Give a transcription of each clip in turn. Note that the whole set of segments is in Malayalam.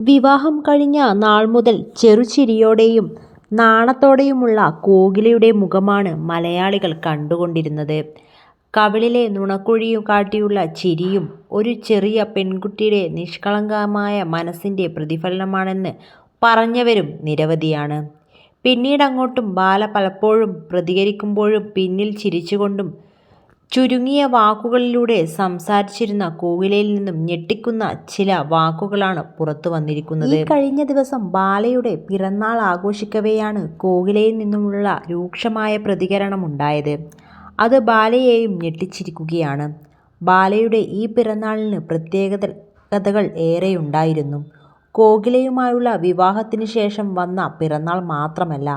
വിവാഹം കഴിഞ്ഞ നാൾ മുതൽ ചെറുചിരിയോടെയും നാണത്തോടെയുമുള്ള കോകിലയുടെ മുഖമാണ് മലയാളികൾ കണ്ടുകൊണ്ടിരുന്നത്. കവിളിലെ നുണക്കുഴിയും കാട്ടിയുള്ള ചിരിയും ഒരു ചെറിയ പെൺകുട്ടിയുടെ നിഷ്കളങ്കമായ മനസ്സിന്റെ പ്രതിഫലനമാണെന്ന് പറഞ്ഞവരും നിരവധിയാണ്. പിന്നീടങ്ങോട്ടും ബാല പലപ്പോഴും പ്രതികരിക്കുമ്പോഴും പിന്നിൽ ചിരിച്ചുകൊണ്ടും ചുരുങ്ങിയ വാക്കുകളിലൂടെ സംസാരിച്ചിരുന്ന കോകിലയിൽ നിന്നും ഞെട്ടിക്കുന്ന ചില വാക്കുകളാണ് പുറത്തുവന്നിരിക്കുന്നത്. ഈ കഴിഞ്ഞ ദിവസം ബാലയുടെ പിറന്നാൾ ആഘോഷിക്കവെയാണ് കോകിലയിൽ നിന്നുമുള്ള രൂക്ഷമായ പ്രതികരണം ഉണ്ടായത് അത് ബാലയെയും ഞെട്ടിച്ചിരിക്കുകയാണ്. ബാലയുടെ ഈ പിറന്നാളിന് പ്രത്യേകതകൾ ഏറെയുണ്ടായിരുന്നു. കോകിലയുമായുള്ള വിവാഹത്തിന് ശേഷം വന്ന പിറന്നാൾ മാത്രമല്ല,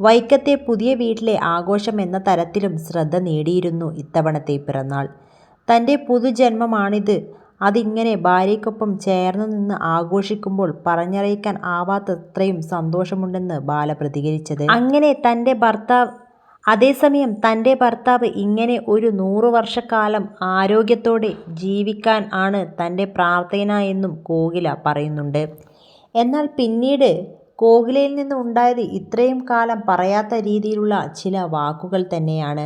വൈക്കത്തെ പുതിയ വീട്ടിലെ ആഘോഷം എന്ന തരത്തിലും ശ്രദ്ധ നേടിയിരുന്നു ഇത്തവണത്തെ പിറന്നാൾ. തന്റെ പുതുജന്മമാണിത്, അതിങ്ങനെ ഭാര്യയ്ക്കൊപ്പം ചേർന്നുനിന്ന് ആഘോഷിക്കുമ്പോൾ പറഞ്ഞറിയിക്കാൻ ആവാത്തത്രയും സന്തോഷമുണ്ടെന്ന് ബാല പ്രതികരിച്ചത്. അങ്ങനെ തന്റെ ഭർത്താവ് അതേസമയം തന്റെ ഭർത്താവ് ഇങ്ങനെ ഒരു നൂറു വർഷക്കാലം ആരോഗ്യത്തോടെ ജീവിക്കാൻ ആണ് തന്റെ പ്രാർത്ഥന എന്നും കോകില പറയുന്നുണ്ട്. എന്നാൽ പിന്നീട് കോകിലയിൽ നിന്ന് ഉണ്ടായത് ഇത്രയും കാലം പറയാത്ത രീതിയിലുള്ള ചില വാക്കുകൾ തന്നെയാണ്.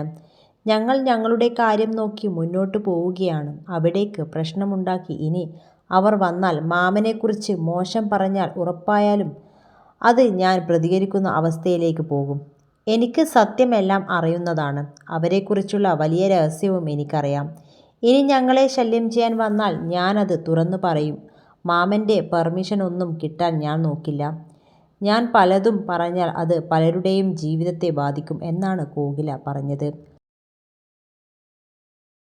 "ഞങ്ങൾ ഞങ്ങളുടെ കാര്യം നോക്കി മുന്നോട്ട് പോവുകയാണ്. അവിടേക്ക് പ്രശ്നമുണ്ടാക്കി ഇനി അവർ വന്നാൽ മാമനെക്കുറിച്ച് മോശം പറഞ്ഞാൽ ഉറപ്പായാലും അത് ഞാൻ പ്രതികരിക്കുന്ന അവസ്ഥയിലേക്ക് പോകും. എനിക്ക് സത്യമെല്ലാം അറിയുന്നതാണ്. അവരെക്കുറിച്ചുള്ള വലിയ രഹസ്യവും എനിക്കറിയാം. ഇനി ഞങ്ങളെ ശല്യം ചെയ്യാൻ വന്നാൽ ഞാനത് തുറന്നു പറയും. മാമന്റെ പെർമിഷൻ ഒന്നും കിട്ടാൻ ഞാൻ നോക്കില്ല. ഞാൻ പലതും പറഞ്ഞാൽ അത് പലരുടെയും ജീവിതത്തെ ബാധിക്കും എന്നാണ് കോകില പറഞ്ഞത്.